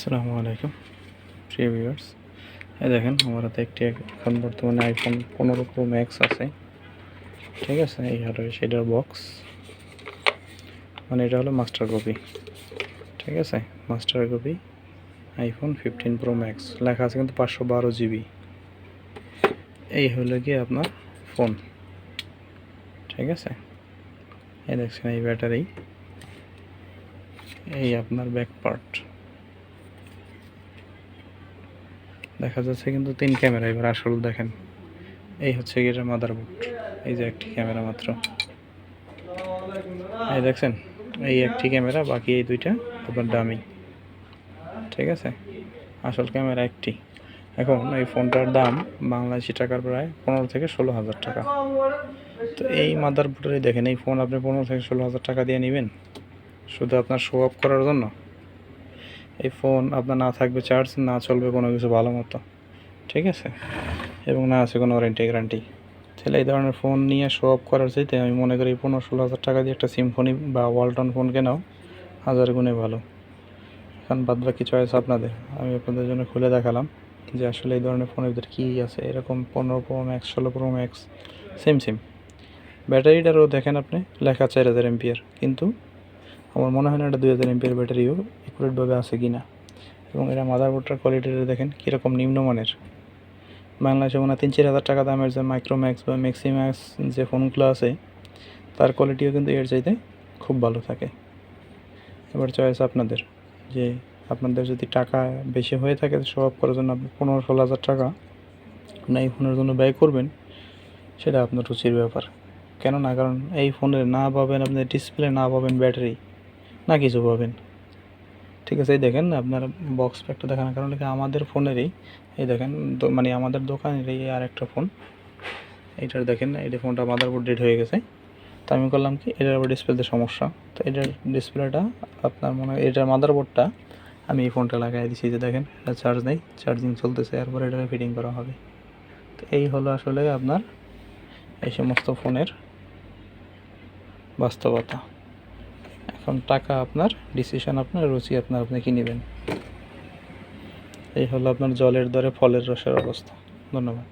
আসসালামু আলাইকুম। প্রিয় ভিউয়ার্স, এই দেখেন আমার হাতে একটি এখন বর্তমানে আইফোন পনেরো প্রো ম্যাক্স আছে। ঠিক আছে, এই হলো সেটার বক্স মানে এটা হলো মাস্টার কপি ঠিক আছে master copy iPhone fifteen pro max লেখা আছে কিন্তু পাঁচশো বারো জিবি এই হলো গিয়ে আপনার ফোন ঠিক আছে, এই দেখছেন এই ব্যাটারি। এই আপনার ব্যাক পার্ট দেখা যাচ্ছে কিন্তু তিন ক্যামেরা এবার আসল দেখেন। এই হচ্ছে গিয়ে মাদার মাদারবোর্ড এই যে একটি ক্যামেরা মাত্র। এই দেখছেন, এই একটি ক্যামেরা, বাকি এই দুইটা আপনার দামি। ঠিক আছে? আসল ক্যামেরা একটি। এখন এই ফোনটার দাম বাংলাদেশি টাকার প্রায় পনেরো থেকে ষোলো হাজার টাকা। তো এই মাদারবোর্ডেরই দেখেন, এই ফোন আপনি পনেরো থেকে ষোলো হাজার টাকা দিয়ে নেবেন। শুধু আপনার শো অফ করার জন্য। এই ফোন আপনার না থাকবে চার্জ না চলবে কোনো কিছু ভালো মতো। ঠিক আছে? এবং না আছে কোনো ওয়ারেন্টি গ্যারান্টি তাহলে এই ধরনের ফোন নিয়ে শো অফ করার চাইতে আমি মনে করি পনেরো ষোলো হাজার টাকা দিয়ে একটা সিম্ফনি বা ওয়ালটন ফোন কেনাও হাজার গুণে ভালো। এখন বাদ বাকি চয়েস আপনাদের। আমি আপনাদের জন্য খুলে দেখালাম যে আসলে এই ধরনের ফোনের ভিতরে কী আছে। এরকম পনেরো প্রো ম্যাক্স ষোলো প্রো ম্যাক্স সেম সেম ব্যাটারিটারও দেখেন আপনি, লেখা চার হাজার এমপিয়ার কিন্তু আমার মনে হয় না এটা দুই হাজার এমপিয়ার ব্যাটারিও একুরেটভাবে আছে কি না। এবং এটা মাদারবোর্ডটার কোয়ালিটিটা দেখেন, কীরকম নিম্নমানের। বাংলাদেশে মনে তিন, চার হাজার টাকা দামের যে মাইক্রোম্যাক্স বা ম্যাক্সিম্যাক্স যে ফোনগুলো আছে, তার কোয়ালিটিও কিন্তু এর চাইতে খুব ভালো থাকে। এবার চয়েস আপনাদের, যে আপনাদের যদি টাকা বেশি হয়ে থাকে শো অফ করার জন্য আপনি পনেরো, ষোলো হাজার টাকা আপনি এই ফোনের জন্য ব্যয় করবেন, সেটা আপনার রুচির ব্যাপার। কেননা, কারণ এই ফোনের না পাবেন আপনি ডিসপ্লে না পাবেন ব্যাটারি না, কিছু পাবেন। ঠিক আছে, এই দেখেন আপনার বক্স প্যাকটা দেখানোর কারণে আমাদের ফোনেরই। এই দেখেন মানে আমাদের দোকানেরই আর একটা ফোন এইটার দেখেন, এই ফোনটা মাদারবোর্ড ডেট হয়ে গেছে। তো আমি করলাম কি, এটার আবার ডিসপ্লেতে সমস্যা। তো এটার ডিসপ্লেটা আপনার মনে হয়, এটার মাদারবোর্ডটা আমি এই ফোনটা লাগাই দিছি যে দেখেন, এটা চার্জ নেই চার্জিং চলতেছে, এরপর এটা ফিটিং করা হবে। তো এই হলো আসলে আপনার এই সমস্ত ফোনের বাস্তবতা। এখন টাকা আপনার ডিসিশন আপনার, রুচি আপনার, আপনি কি নেবেন? এই হলো আপনার জলের দরে ফলের রসের অবস্থা। ধন্যবাদ।